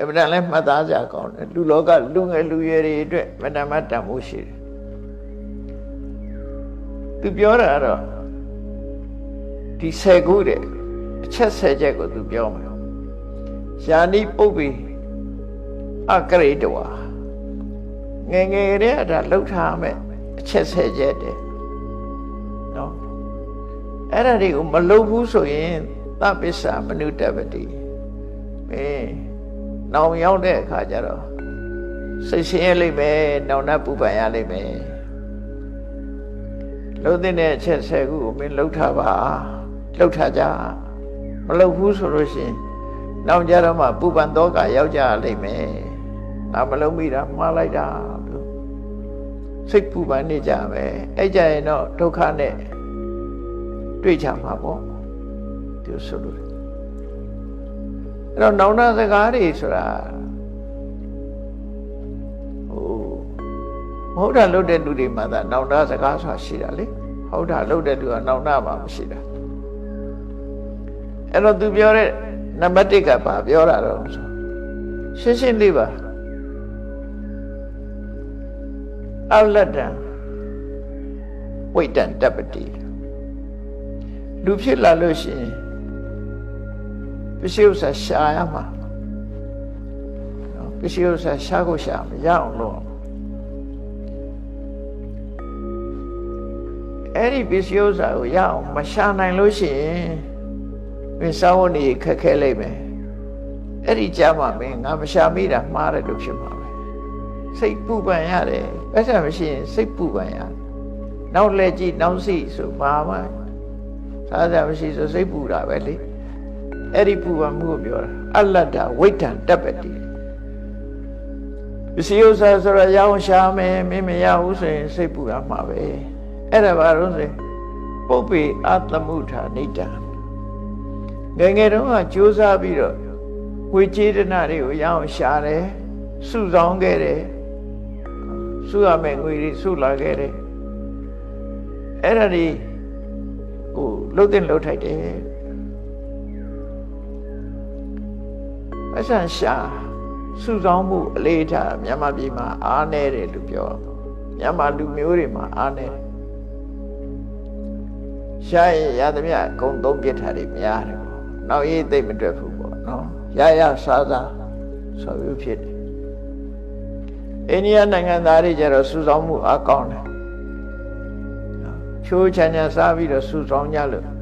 အမှန်တန်လဲမှတ်သားကြကောင်းတယ်လူလောကလူငယ်လူရွယ်တွေအတွက်မတမတန်ဖို့ရှိတယ်သူပြောတာကတော့ဒီဆယ်ခုတဲ့အချက်ဆယ်ချက်ကိုသူပြောမှာယာနိပုပ္ပိအကရိတဝါငယ်ငယ်တည်းကဒါလှုပ်ထားမယ်အချက်ဆယ်ချက်တည်းနော်အဲ့ဒါတွေကိုမလှုပ်ဘူးဆိုရင်သပ္ပစ္ဆာမနုတ္တပတိမင်း နောင်ရောက်တဲ့အခါကျတော့စိတ်ဆင်းရဲလိမ့်မယ်နောင်နှပူပန်ရလိမ့်မယ်လှုပ်တဲ့အချက်ဆယ်ခုကိုမင်းလှုပ်ထားပါလှုပ်ထားကြမလှုပ်ဘူးဆိုလို့ရှိရင်နောက်ကြတော့မှပူပန်တော့ကရောက်ကြလိမ့်မယ်ငါမလှုပ်မိတာမှားလိုက်တာလို့စိတ်ပူပန်နေကြပဲအဲ့ကြရင်တော့ဒုက္ခနဲ့တွေ့ကြမှာပေါ့ဒီဆိုလို့ အဲ့တော့နောင်နာစကားတွေဆိုတာဟိုမဟုတ်တာလုပ်တဲ့လူတွေမှာသာနောင်နာစကားဆိုတာရှိတာလေဟုတ်တာလုပ်တဲ့လူကနောင်နာမှာမရှိတာအဲ့တော့သူပြောတဲ့နံပါတ်1ကဘာပြောတာတော့ဆိုရှင်းရှင်းလေးပါအလတ္တဝိတ္တန်တပ္ပတိလူဖြစ်လာလို့ရှိရင် ပစ္စည်းဥစ္စာရှာရမှာနော်ပစ္စည်းဥစ္စာရှာကိုရှာမရအောင်လို့အဲ့ဒီပစ္စည်းဥစ္စာကိုရအောင်မရှာနိုင်လို့ရှိရင်မင်းစောင်းနေခက်ခဲလိမ့်မယ်အဲ့ဒီကြမှာမင်းငါမရှာမိတာမှားတယ်လို့ဖြစ်မှာပဲစိတ်ပူပန်ရတယ်အဲ့ဒါမရှိရင်စိတ်ပူပန်ရတယ်နောက်လက်ကြည့်နောက်စီဆိုပါမှစားကြမရှိဆိုစိတ်ပူတာပဲလေ အဲ့ဒီပူပန်မှုကိုပြောတာအလတ္တဝိတ္တံတပ္ပတိပစ္စည်းဥစ္စာဆိုတော့ရအောင်ရှာမယ်မင်းမရဘူးဆိုရင်စိတ်ပူရမှာပဲအဲ့ဒါဘာလို့ဆိုပုပ္ပေအတ္တမုထာနိတံငယ်ငယ်တုန်းကကြိုးစားပြီးတော့ဝေကျေတနာတွေကိုရအောင်ရှာတယ်စုဆောင်ခဲ့တယ်စုရမယ်ငွေတွေစုလာခဲ့တယ်အဲ့ဒါတွေဟိုလှုပ်တဲ့လှုပ်ထိုက်တယ် အဆန်ရှာစုဆောင်မှုအလေးထားမြန်မာပြည်မှာအားနေတယ်လို့ပြောမြန်မာလူမျိုးတွေမှာအားနေတယ်ရှာရင်ရသမျှအကုန်သုံးပြစ်ထားတယ်များတယ်ပေါ့နောက်ရေးသိမ့်မတွေ့ဘူးပေါ့နော်ရရစားစားဆိုပြီးဖြစ်တယ်အိန္ဒိယနိုင်ငံသားတွေကျတော့စုဆောင်မှုအကောင်းတယ်ချိုးချမ်းချမ်းစားပြီးတော့စုဆောင်ကြလို့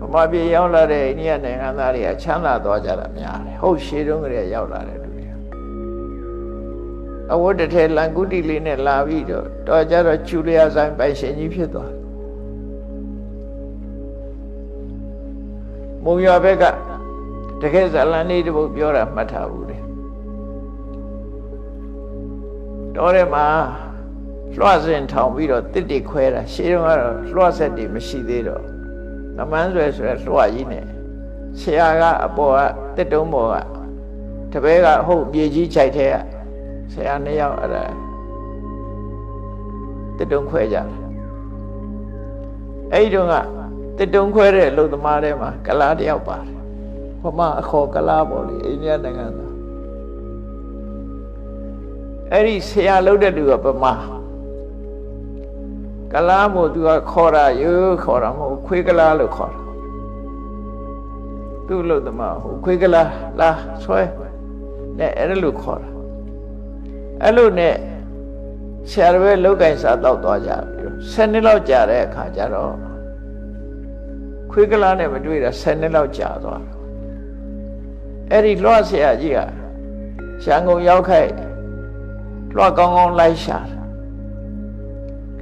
ဗမာပြည်ရောက်လာတဲ့အိန္ဒိယနိုင်ငံသားတွေကချမ်းသာသွားကြတာများတယ်ဟုတ်ရှေးတုန်းကလေးရောက်လာတဲ့လူတွေအဝတ်တစ်ထည်လန်ကုတီလေးနဲ့လာပြီးတော့တော်ကြတော့ကျူလျာဆိုင်ပိုင်ရှင်ကြီးဖြစ်သွားမုံရွာဘက်ကတကယ်ဇလန်လေးတပုတ်ပြောတာမှတ်ထားဘူးလေတော်ထဲမှာလွှတ်စင်ထောင်ပြီးတော့တစ်တိခွဲတာရှေးတုန်းကတော့လွှတ်ဆက်တွေမရှိသေးတော့ ငမန်းဆွဲဆိုရလွှတ်ကြီးနဲ့ဆရာကအပေါ်ကတစ်တုံးပေါ်ကတပည့်ကဟုတ်မြေကြီးခြိုက်ထဲကဆရာနှစ်ယောက်အဲ့ဒါတစ်တုံးခွဲကြတယ်အဲ့ဒီတုန်းကတစ်တုံးခွဲတဲ့လူသမားတွေမှာကလားတယောက်ပါတယ်ဟိုမှာအခေါ်ကလားပေါ့လေအိန္ဒိယနိုင်ငံသားအဲ့ဒီဆရာလုပ်တဲ့လူကပမာ ကလားမို့သူကခေါ်တာရိုးခေါ်တာမဟုတ်ခွေးကလားလို့ခေါ်တာသူ့လို့တမဟိုခွေးကလားလာဆွဲနဲ့အဲ့လိုခေါ်တာအဲ့လိုနဲ့ဆရာတော်ပဲလောက်ကင်စားတော့သွားကြပြီးတော့10နှစ်လောက်ကြာတဲ့အခါကျတော့ခွေးကလားနဲ့မတွေ့တာ10နှစ်လောက်ကြာသွားအဲ့ဒီလွှတ်ဆရာကြီးကရန်ကုန်ရောက်ခိုက်လွှတ်ကောင်းကောင်းလိုက်ရှာ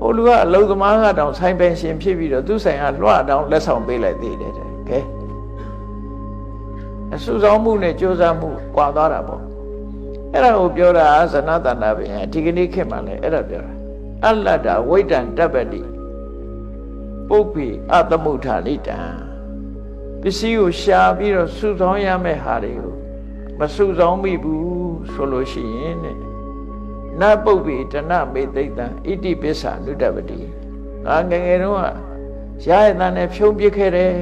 ဟိုလူကအလုံသမားကတောင်ဆိုင်ပိုင်ရှင်ဖြစ်ပြီးတော့သူ့ဆိုင်ကလွှတ်တောင်လက်ဆောင်ပေးလိုက်သေးတယ်တဲ့ကဲအဆူဆောင်မှုနဲ့ကြိုးစားမှုကွာသွားတာပေါ့အဲ့ဒါကိုပြောတာဇနတန္တပင်ဒီကနေ့ခေတ်မှာလည်းအဲ့ဒါပြောတာအလတ္တဝိတ္တံတပ္ပတိပုပ္ပိအသမုဋ္ဌာနိတံပစ္စည်းကိုရှာပြီးတော့စုဆောင်ရမယ့်ဟာတွေကိုမစုဆောင်မိဘူးဆိုလို့ရှိရင်တဲ့ နပုပ္ပိတဏမေသိတံဣတိပစ္ဆာနုတ္တပတိငါငယ်ငယ်တုန်းကရရတဲ့နဲ့ဖြုံးပစ်ခဲ့တယ်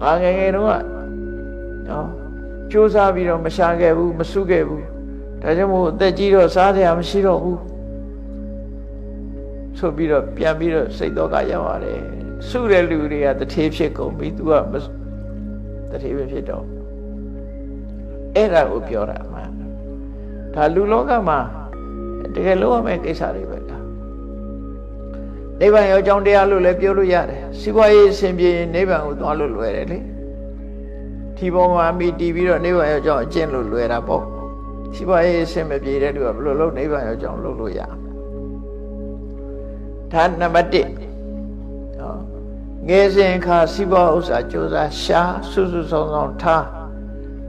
ငါငယ်ငယ်တုန်းကနော်ကြိုးစားပြီးတော့မရှာခဲ့ဘူးမစုခဲ့ဘူးဒါကြောင့်မို့အသက်ကြီးတော့စားစရာမရှိတော့ဘူးဆိုပြီးတော့ပြန်ပြီးတော့စိတ်တော့ကရောက်ရတယ်စုတဲ့လူတွေကတထေးဖြစ်ကုန်ပြီ तू ကမတထေးပဲဖြစ်တော့အဲ့ဒါကိုပြောတာမှန်ဒါလူလောကမှာ တကယ်လို့ရမယ့်ကိစ္စတွေပဲဒါနိဗ္ဗာန်ရောအကြောင်းတရားလို့လည်းပြောလို့ရတယ်စီးပွားရေးအစဉ်ပြေရင်နိဗ္ဗာန်ကိုသွားလို့လွယ်တယ်လေဒီပေါ်မှာမိတည်ပြီးတော့နိဗ္ဗာန်ရောအကြောင်းအကျင့်လို့လွယ်တာပေါ့စီးပွားရေးအစဉ်မပြေတဲ့လူကဘယ်လိုလုပ်နိဗ္ဗာန်ရောအကြောင်းလုပ်လို့ရဒါနံပါတ်1ဟောငယ်စဉ်ခါစီးပွားဥစ္စာကြိုးစားရှာစုစုဆောင်ဆောင်ထား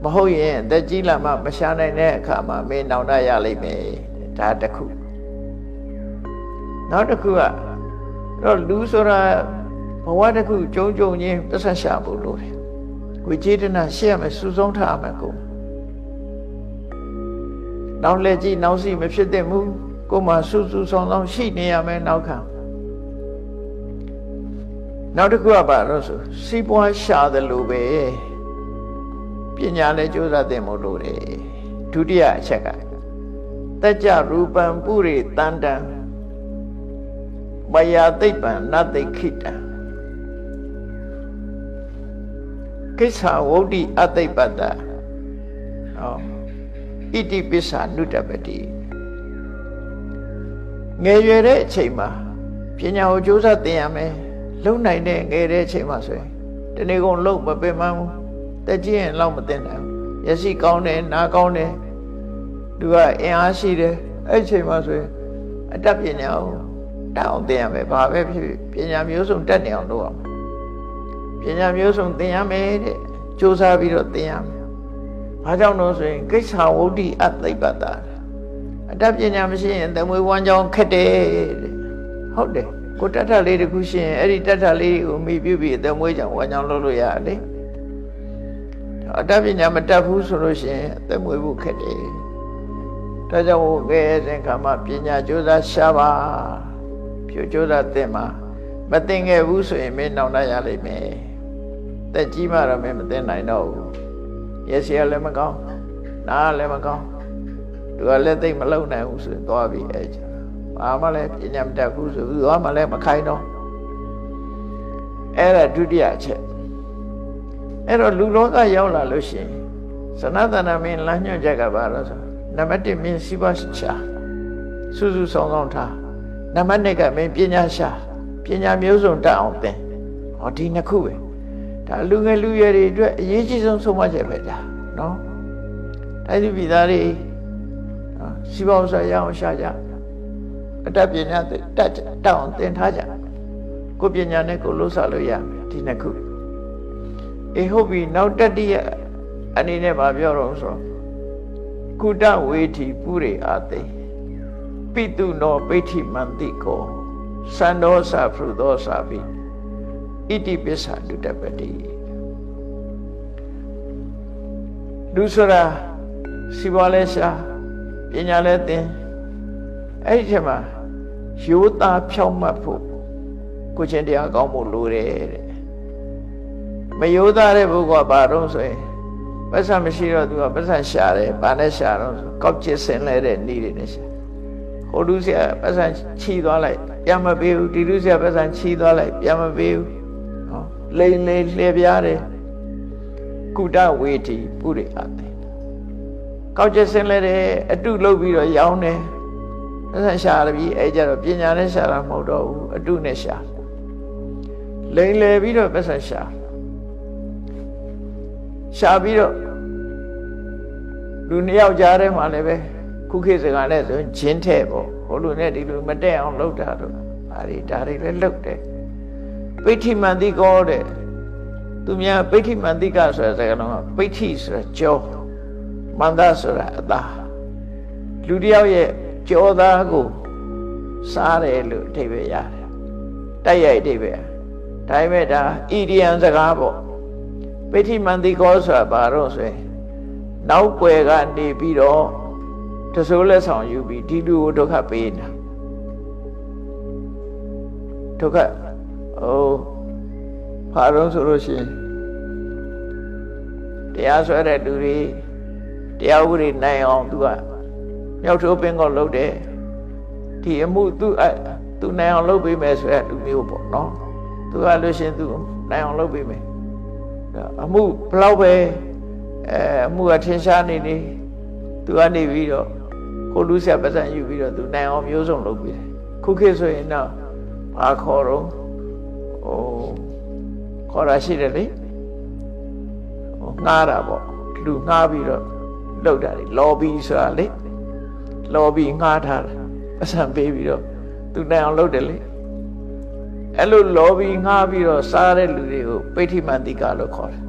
မဟုတ်ရင်အသက်ကြီးလာမှမရှာနိုင်တဲ့အခါမှာမင်းနောင်တရလိမ့်မယ် ဒါတစ်ခုနောက်တစ်ခုကတော့လူဆိုတာဘဝတစ်ခုကြုံကြုံချင်းပတ်ဆက်ရှာဖို့လိုတယ်ကိုကျေတနာရှေ့ရမယ်စုဆုံးထားမယ်ကိုနောက်လက်ကြည့်နောက်စီမဖြစ်တဲ့မူကိုမှစုစုဆောင်ဆောင်ရှိနေရမယ်နောက်ခံနောက်တစ်ခုကဘာလို့ဆိုစီးပွားရှာတယ်လို့ပဲပညာလည်းကြိုးစားသင်မို့လို့တယ်ဒုတိယအချက်က တကြရူပံပုရိတန္တံမယာသိပ္ပံနသိခိတံကိစ္ဆာဝုဒ္ဓိအသိပ္ပတ္တဟောဣတိပစ္ဆာနုတ္တပတိငယ်ရွယ်တဲ့အချိန်မှာပညာကိုကြိုးစားသင်ရမယ်လုံနိုင်တဲ့ငယ်တဲ့အချိန်မှာဆိုရင်တနေ့ကုန်လုံမပင်မဘူးတက်ကြည့်ရင်လောက်မသိနိုင်ဘူးရရှိကောင်းတယ်နားကောင်းတယ် သူကအင်အားရှိတယ်အဲ့ချိန်မှာဆိုရင်အတတ်ပညာကိုတက်အောင်သင်ရမယ်ဘာပဲဖြစ်ဖြစ်ပညာမျိုးစုံတက်နေအောင်လုပ်ရမယ်ပညာမျိုးစုံသင်ရမယ်တဲ့စူးစမ်းပြီးတော့သင်ရမယ်ဘာကြောင့်လို့ဆိုရင်ကိစ္ဆာဝုဒ္ဓိအသိပ္ပတ္တာအတတ်ပညာမရှိရင်သမွေဝမ်းကြောင်းခက်တယ်တဲ့ဟုတ်တယ်ကိုတတ်ထလေးတခုရှိရင်အဲ့ဒီတတ်ထလေးကိုမိပြုပြီးသမွေကြောင့်ဝမ်းကြောင်းလုပ်လို့ရတယ်အတတ်ပညာမတတ်ဘူးဆိုလို့ရှိရင်သမွေဖို့ခက်တယ် ဒါကြောင့်ကဲစဉ်ခါမှာပညာကြိုးစားရှာပါပြိုကြိုးစားသင်ပါမသင်ခဲ့ဘူးဆိုရင်မင်းနောင်တရလိမ့်မယ်တက်ကြီးမှတော့မင်းမသင်နိုင်တော့ဘူးရစီကလည်းမကောင်းနားလည်းမကောင်းသူကလည်းသိမလုံနိုင်ဘူးဆိုရင်သွားပြီးအဲ့ချာဘာမှလည်းပညာမတတ်ဘူးဆိုသူကမှလည်းမခိုင်းတော့အဲ့ဒါဒုတိယအချက်အဲ့တော့လူလောကရောက်လာလို့ရှိရင်သနတနာမင်းလမ်းညွှန်ချက်ကဘာလို့ဆို နံပါတ်1မင်းစီးပွားရှာစုစုဆောင်ဆောင်ထားနံပါတ်2ကမင်းပညာရှာပညာမျိုးစုံတတ်အောင်သင်ဟောဒီနှစ်ခုပဲဒါလူငယ်လူရွယ်တွေအတွက်အရေးကြီးဆုံးဆုံးမချက်ပဲဒါနော်တိုင်းသူပြည်သားတွေနော်စီးပွားဥစ္စာရအောင်ရှာကြအတတ်ပညာတတ်တတ်အောင်သင်ထားကြကိုပညာနဲ့ကိုလို့စားလို့ရမယ်ဒီနှစ်ခုအေဟုတ်ပြီနောက်တတိယအနေနဲ့ဗာပြောတော့ဆို ကုတဝေထီပုရိအာသိပိတုနောပိဋိမန္တိကောသန္ဒောသဖရုသောသပိဣတိပစ္ဆာဒုတပတိလူဆိုတာစီပွားလဲရှာပညာလဲသင်အဲ့ဒီချက်မှာရိုးသားဖြောင့်မတ်ဖို့ကိုချင်းတရားကောင်းဖို့လိုတယ်တဲ့မရိုးသားတဲ့ဘုရားဘာတော့ဆိုရင် ပတ်စံမရှိတော့သူကပတ်စံရှာတယ်ဘာနဲ့ရှာတော့ဆိုကောက်ချစ်ဆင်လဲတဲ့ဤတွေနဲ့ရှာဟိုလူဆရာပတ်စံချီသွားလိုက်ပြန်မပေးဘူးဒီလူဆရာပတ်စံချီသွားလိုက်ပြန်မပေးဘူးဟောလိန်လိန်လှည့်ပြားတယ်ကုတဝေတီပုရိအတေကောက်ချစ်ဆင်လဲတယ်အတုလုပ်ပြီးတော့ရောင်းတယ်ပတ်စံရှာရပြီအဲကြတော့ပညာနဲ့ရှာတာမဟုတ်တော့ဘူးအတုနဲ့ရှာလိန်လေပြီးတော့ပတ်စံရှာ ရှာပြီးတော့လူနှစ်ယောက်ကြားထဲမှာလည်းပဲခုခေတ်စကားနဲ့ဆိုရင်ဂျင်းထဲပေါ့ဟိုလူနဲ့ဒီလူမတက်အောင်လုပ်တာတော့ဒါတွေဒါတွေလည်းလုပ်တယ်ပိဋိမန္တိကောတဲ့သူများပိဋိမန္တိကဆိုတဲ့စကားလုံးကပိဋိဆိုတာကြောမန္တဆိုတာအသားလူတစ်ယောက်ရဲ့ကြောသားကိုစားတယ်လို့အဓိပ္ပာယ်ရတယ်တိုက်ရိုက်အဓိပ္ပာယ်ဒါပေမဲ့ဒါဣဒီယံစကားပေါ့ ပိဋိမန္တိကောဆိုတာဘာတော့ဆိုရင်နောက်ွယ်ကနေပြီးတော့တဆိုးလက်ဆောင်ယူပြီးဒီလူကိုဒုက္ခပေးနေတာဒုက္ခဟိုဘာလို့ဆိုလို့ရှိရင်တရားဆွဲတဲ့လူတွေတရားဥပဒေနိုင်အောင်သူကမြောက်ထိုးပင်ကိုလှုပ်တယ်ဒီအမှုသူအသူနိုင်အောင်လုပ်ပေးမယ်ဆိုတဲ့လူမျိုးပေါ့နော်သူကလို့ရှိရင်သူနိုင်အောင်လုပ်ပေးမယ် အမှုဘလောက်ပဲအဲအမှုကထင်ရှားနေနေသူကနေပြီးတော့ကိုလူဆက်ပတ်စံယူပြီးတော့သူနိုင်အောင်မျိုးစုံလုပ်ပေးတယ်ခုခေတ်ဆိုရင်တော့ဘာခေါ်တော့ဟိုခေါ်တာရှိတယ်လေဟိုငှားတာပေါ့လူငှားပြီးတော့လုပ်တာလေ lobby ဆိုတာလေ lobby ငှားထားတာပတ်စံပေးပြီးတော့သူနိုင်အောင်လုပ်တယ်လေ အဲ့လို lobby ငှားပြီးတော့စားတဲ့လူတွေကိုပိဋိမန္တိကလို့ခေါ်တယ်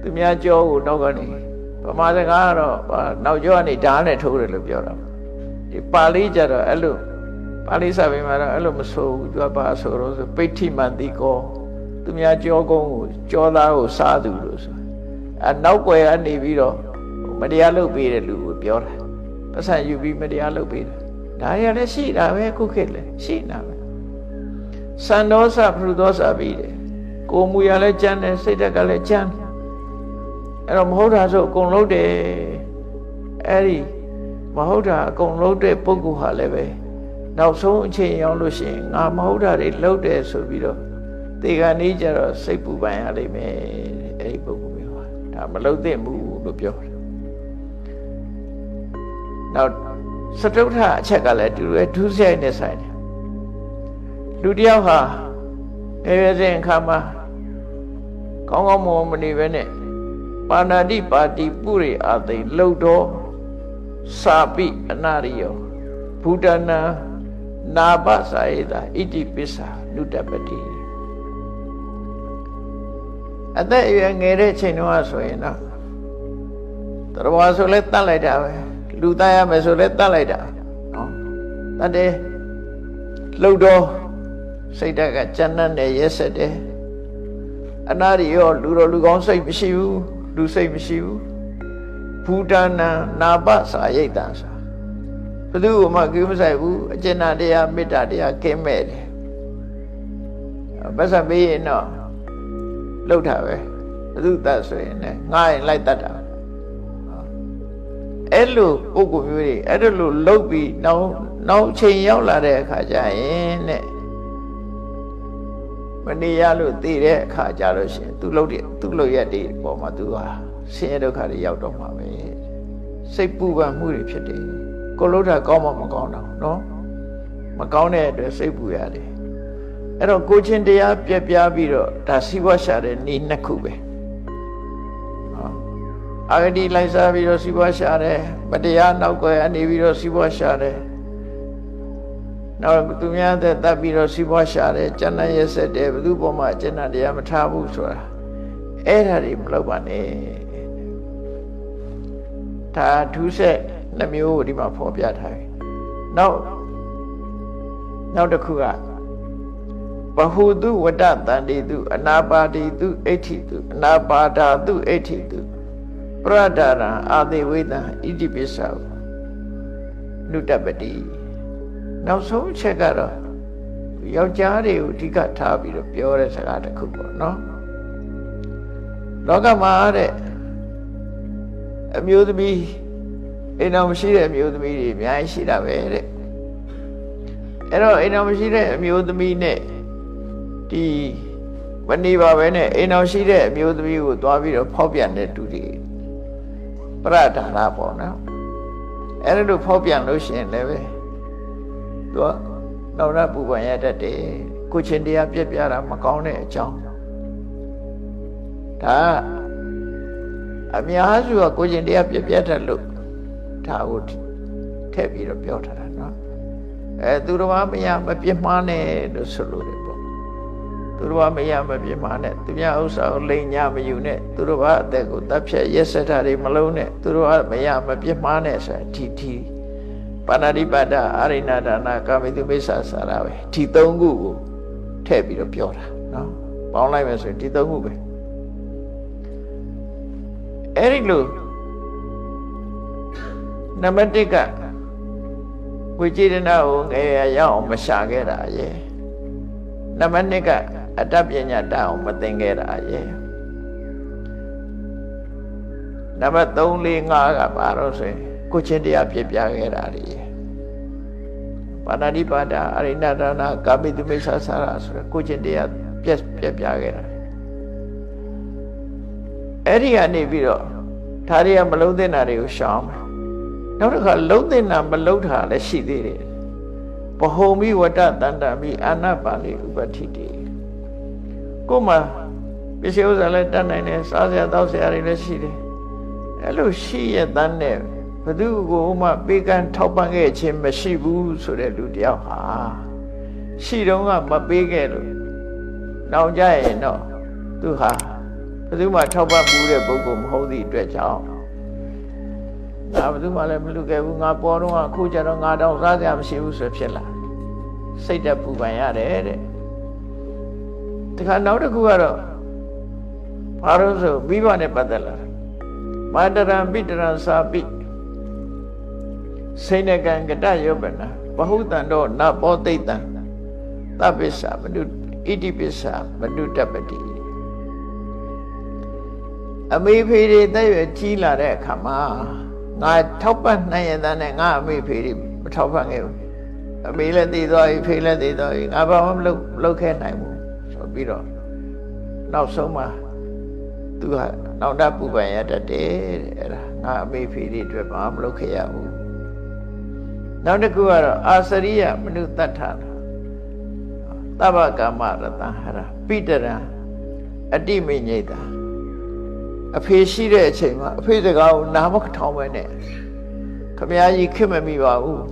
သူများကြောကိုတော့ကနေဗမာစကားကတော့နောက်ကျောကနေဓာတ်နဲ့ထိုးတယ်လို့ပြောတာဒီပါဠိကျတော့အဲ့လိုပါဠိစာပေမှာတော့အဲ့လိုမဆိုဘူးသူကဘာဆိုတော့ဆိုပိဋိမန္တိကောသူများကြောကုန်းကိုကြောသားကိုစားသူလို့ဆိုအဲနောက်ွယ်ကနေပြီးတော့မတရားလုပ်ပေးတဲ့လူကိုပြောတာပတ်စံယူပြီးမတရားလုပ်ပေးတာဒါရလည်းရှိတာပဲခုခေတ်လည်းရှိနေတာပဲ စန္ဒောစပရုဒောစပြီးတယ်ကိုမူရလည်းကြမ်းတယ်စိတ်ဓာတ်ကလည်းကြမ်းအဲ့တော့မဟုတ်တာဆိုအကုန်လုံးတယ်အဲ့ဒီမဟုတ်တာအကုန်လုံးတဲ့ပုဂ္ဂိုလ်ဟာလည်းပဲနောက်ဆုံးအချိန်ရောက်လို့ရှိရင်ငါမဟုတ်တာတွေလုပ်တယ်ဆိုပြီးတော့တေခါနေကြတော့စိတ်ပူပန်ရလိမ့်မယ်အဲ့ဒီပုဂ္ဂိုလ်မျိုးဟာဒါမလုပ်သင့်ဘူးလို့ပြောတယ်နောက်စတုထအချက်ကလည်းတူတယ်ဒုစရိုက်နဲ့ဆိုင်တယ် လူတယောက်ဟာငယ်ရွယ်စဉ်အခါမှာကောင်းကောင်းမွန်မနေပဲနဲ့ပါဏာတိပါတိပုရိအာသိလှုပ်တော်စာပိအနာရိယောဘုဒ္ဓနာနာပစာယေတာဣတိပစ္စာနုတပတိအသက်အရွယ်ငယ်တဲ့ချိန်တော့ဆိုရင်တော့တရဝါဆိုလဲတတ်လိုက်တာပဲလူသားရမယ်ဆိုလဲတတ်လိုက်တာနော်တတ်တယ်လှုပ်တော် စိတ်ဓာတ်ကကြမ်းတမ်းတယ်ရက်ဆက်တယ်အနာရိယောလူတော်လူကောင်းစိတ်မရှိဘူးလူစိတ်မရှိဘူးဘူတနာနာပစာရိတ်တံစာဘယ်သူမှကိမဆိုင်ဘူးအကျဉ်းတရားမေတ္တာတရားကင်းမဲ့တယ်ဘတ်စံပေးရင်တော့လှုပ်တာပဲဘယ်သူတတ်ဆိုရင်လည်းငားရင်လိုက်တတ်တာအဲ့လိုပုဂ္ဂိုလ်မျိုးတွေအဲ့လိုလှုပ်ပြီးနောက်နောက်ချိန်ရောက်လာတဲ့အခါကျရင်တဲ့ မနေရလို့သိတဲ့အခါကြလို့ရှိရင်သူလှုပ်တဲ့သူလှုပ်ရက်တွေပေါ်မှာသူဟာဆင်းရဲဒုက္ခတွေရောက်တော့မှာပဲစိတ်ပူပန်မှုတွေဖြစ်တယ်ကိုလှုပ်တာကောင်းမှမကောင်းတော့နော်မကောင်းတဲ့အတွက်စိတ်ပူရတယ်အဲ့တော့ကိုချင်းတရားပြက်ပြားပြီးတော့ဒါစီးပွားရှာတဲ့နေ့နှစ်ခုပဲနော်အာဂတိလိုက်စားပြီးတော့စီးပွားရှာတယ်မတရားနောက်ကွယ်အနေပြီးတော့စီးပွားရှာတယ် နောက်သူများတဲ့တပ်ပြီးတော့စီးပွားရှာတယ်ကျန်တဲ့ရက်ဆက်တယ်ဘယ်သူပေါ်မှာကျန်တဲ့တရားမထားဘူးဆိုတာအဲ့ဒါတွေမလုပ်ပါနဲ့ဒါဒုစက်နှမျိုးကိုဒီမှာဖော်ပြထားတယ်နောက်နောက်တစ်ခုကဘဟုတုဝတ္တတန္တိတုအနာပါတိတုအဋ္ဌိတုအနာပါဒာတုအဋ္ဌိတုပရဒရံအာတိဝိတံဣတိပိစ္ဆာနုတပတိ နောက်ဆုံးချက်ကတော့ယောက်ျားတွေကိုအဓိကထားပြီးတော့ပြောတဲ့စကားတစ်ခုပေါ့နော်လောကမှာတဲ့အမျိုးသမီးအိမ်တော်မရှိတဲ့အမျိုးသမီးတွေအများကြီးရှိတာပဲတဲ့အဲ့တော့အိမ်တော်မရှိတဲ့အမျိုးသမီးနဲ့ဒီမနေပါပဲနဲ့အိမ်တော်ရှိတဲ့အမျိုးသမီးကိုသွားပြီးတော့ဖောက်ပြန်တဲ့သူတွေပရဒါရပေါ့နော်အဲ့ဒါလို့ဖောက်ပြန်လို့ရှိရင်လည်းပဲ သူကနောက်ရပူပန်ရတတ်တယ်ကိုချင်းတရားပြက်ပြတာမကောင်းတဲ့အကြောင်းဒါအများစုကကိုချင်းတရားပြက်ပြတတ်လို့ဒါကိုထည့်ပြီးတော့ပြောထားတာနော်အဲသူတော်မမရမပြစ်မှားနဲ့လို့ဆိုလို့တယ်ပေါ့သူတို့ဘာမရမပြင်းမာနဲ့သူများဥစ္စာကိုလိန်ညာမယူနဲ့သူတို့ဘာအသက်ကိုတပ်ဖြတ်ရက်စက်တာတွေမလုံးနဲ့သူတို့ဘာမရမပြင်းမာနဲ့ဆိုတာဒီဒီ ပါဏာတိပါဒအာရိဏဒါနာကာမိတုမိစ္ဆာစာရပဲဒီသုံးခုကိုထည့်ပြီးတော့ပြောတာနော်ပေါင်းလိုက်မယ်ဆိုရင်ဒီသုံးခုပဲအဲ့ဒီလိုနံပါတ်1ကဝိจิတနာကိုငယ်ရရအောင်မရှာခဲ့တာရဲ့နံပါတ်2ကအတ္တပညာတတ်အောင်မသင်ခဲ့တာရဲ့နံပါတ်3 4 5ကဘာလို့ဆိုရင် ကိုချင်းတရားပြပြခဲ့တာတွေရဲ့ပါဏာတိပါဒအရိဏဒါနာကာမိတုမိစ္ဆာစာရဆိုရယ်ကိုချင်းတရားပြက်ပြပြခဲ့တာအဲ့ဒီကနေပြီးတော့ဒါတွေကမလုံးသင့်တာတွေကိုရှောင်မယ်နောက်တစ်ခါလုံးသင့်တာမလုံးတာလည်းရှိသေးတယ်ပဟုံမိဝတ္တတန္တမိအာနပါလိဥပတိတိကိုမှပစ္စည်းဥစ္စာလည်းတတ်နိုင်တယ်စားစရာတောက်စရာတွေလည်းရှိတယ်အဲ့လိုရှိရတဲ့နဲ့ ဘသူကိုမှပေးကမ်းထောက်ပံ့ခဲ့ခြင်းမရှိဘူးဆိုတဲ့လူတယောက်ဟာရှိတော့ကမပေးခဲ့လို့နောက်ကြရင်တော့သူဟာဘသူမှထောက်ပံ့မှုတဲ့ပုဂ္ဂိုလ်မဟုတ်သည့်အတွက်ကြောင့်ငါဘသူမှလည်းမလူခဲ့ဘူးငါပေါ်တော့အခုကျတော့ငါတော့စားစရာမရှိဘူးဆိုဖြစ်လာစိတ်တက်ပူပန်ရတယ်တဲ့တခါနောက်တစ်ခုကတော့ဘာလို့ဆိုမိဘနဲ့ပတ်သက်လာမာတရံပိတရံစာပိ စိဏကံကတယောပနာဘဟုတံတော့နဘောတိတ်တံသဗ္ဗစ္ဆမနုဣတိပစ္ဆမနုတပတိအမေဖေတွေတက်ရွယ်ကြီးလာတဲ့အခါမှာငါထောက်ပံ့နိုင်ရတဲ့ငါအမေဖေတွေမထောက်ပံ့ခဲ့ဘူးအမေလည်းတည်သွားပြီဖေလည်းတည်သွားပြီငါဘာမှမလုပ်လုပ်ခဲ့နိုင်ဘူးဆိုပြီးတော့နောက်ဆုံးမှာသူကနောက်တပူပန်ရတတ်တယ်တဲ့အဲ့ဒါငါအမေဖေတွေအတွက်ဘာမှမလုပ်ခဲ့ရဘူး နောက်တစ်ခုကတော့အာစရိယမနုတ္တထသဗ္ဗကာမရတဟရပိတရံအတိမိညိတာအဖေရှိတဲ့အချိန်မှာအဖေစကားကိုနားမထောင်ပဲနဲ့ခမည်းကြီးခင်မမိပါဘူး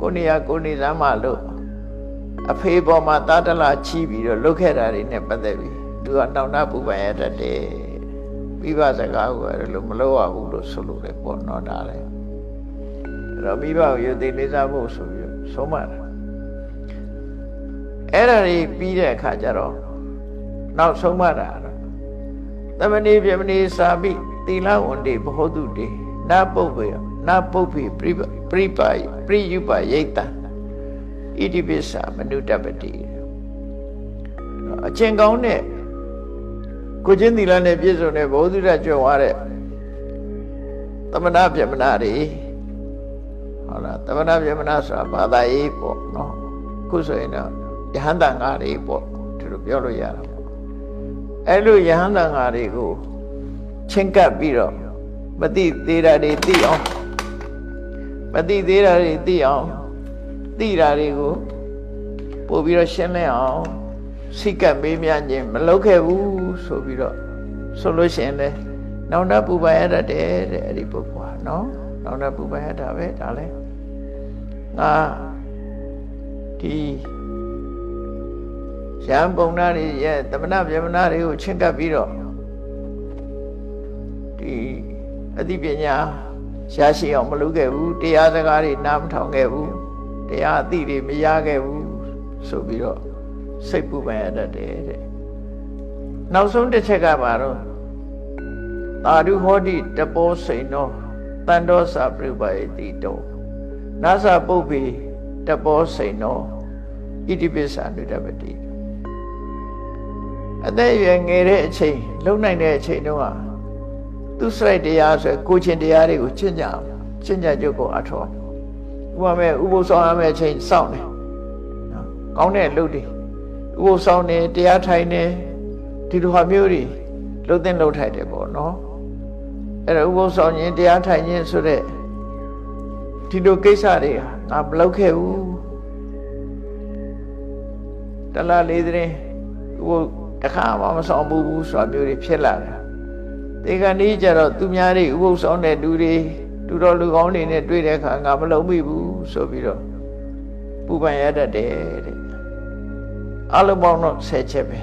ကိုနေရကိုနေစမ်းမလို့အဖေပေါ်မှာတာတလာချီးပြီးတော့လုတ်ခဲ့တာတွေနဲ့ပတ်သက်ပြီးသူကတောင်းတပူပန်ရတတ်တယ်မိဘစကားကိုအဲ့လိုမလုပ်ရဘူးလို့ဆိုလို့လေပေါ့နော်ဒါလည်း အဲ့တော့မိဘကိုယုံသိလေးစားဖို့ဆိုပြီးဆုံးမတာအဲ့ဒါတွေပြီးတဲ့အခါကျတော့နောက်ဆုံးမတာတော့သမဏေပြမဏေစာပိသီလဝန္တိဘဟုတုတေနာပုပ္ပေနာပုပ္ပေပရိပရိပါပရိယုပယိတံဣတိပိစ္ဆာမနုတပတိအချင်းကောင်းတဲ့ကိုချင်းသီလနဲ့ပြည့်စုံတဲ့ဘောဓုရကြွယ်ဝတဲ့သမဏပြမနာတွေ ဟုတ်လားသမဏပြမနာဆိုတာဘာသာရေးပေါ့နော်ခုဆိုရင်တော့ယဟန္တာငါတွေပေါ့ဒီလိုပြောလို့ရတာပေါ့အဲ့လိုယဟန္တာငါတွေကိုချင်းကပ်ပြီးတော့မတိသေးတာတွေသိအောင်မတိသေးတာတွေသိအောင်သိတာတွေကိုပို့ပြီးတော့ရှင်းလင်းအောင်စိတ်ကပ်မေးမြန်းခြင်းမလုပ်ခဲ့ဘူးဆိုပြီးတော့ဆိုလို့ရှိရင်လေနောင်တပူပါရတတ်တယ်တဲ့အဲ့ဒီပုဂ္ဂိုလ်ဟာနော်နောင်တပူပါရတာပဲဒါလဲ ငါဒီရံပုံနာတွေရဲ့တမနာပြမနာတွေကိုချင်းကပ်ပြီးတော့ဒီအသိပညာရှားရှိအောင်မလုပ်ခဲ့ဘူးတရားစကားတွေနားမထောင်ခဲ့ဘူးတရားအသိတွေမရခဲ့ဘူးဆိုပြီးတော့စိတ်ပူပန်ရတတ်တယ်တဲ့နောက်ဆုံးတစ်ချက်ကပါတော့တာဓုဟောတိတပောစိန်သောတန်တော်စာပြပယတိတော နာသပုပ္ပေတပောစိန်သောဣတိပိစ္ဆာနုတပတိအသက်အရွယ်ငယ်တဲ့အချိန်လုံနိုင်တဲ့အချိန်တုန်းကသူစရိုက်တရားဆိုကိုချင်းတရားတွေကိုကျင့်ကြအောင်ကျင့်ကြကြုတ်ကိုအထောဥပမာဥပုသ်ဆောင်ရမယ့်အချိန်စောင့်တယ်နော်ကောင်းတဲ့လုပ်တွေဥပုသ်ဆောင်နေတရားထိုင်နေဒီလိုဟာမျိုးတွေလှုပ်သိမ့်လှုပ်ထိုက်တယ်ပေါ့နော်အဲ့ဒါဥပုသ်ဆောင်ခြင်းတရားထိုင်ခြင်းဆိုတဲ့ ဒီလိုကိစ္စတွေငါမလုပ်ခဲ့ဘူးတလားလေးတဲ့ဥပုသ်တခါမှမဆောင်ဘူးဆိုတာမျိုးတွေဖြစ်လာတယ်ဒီကနေ့ကျတော့သူများတွေဥပုသ်ဆောင်တဲ့လူတွေလူတော်လူကောင်းတွေနဲ့တွေ့တဲ့အခါငါမလုံးမိဘူးဆိုပြီးတော့ပူပန်ရတတ်တယ်တဲ့အလုံးပေါင်းတော့10ချက်ပဲ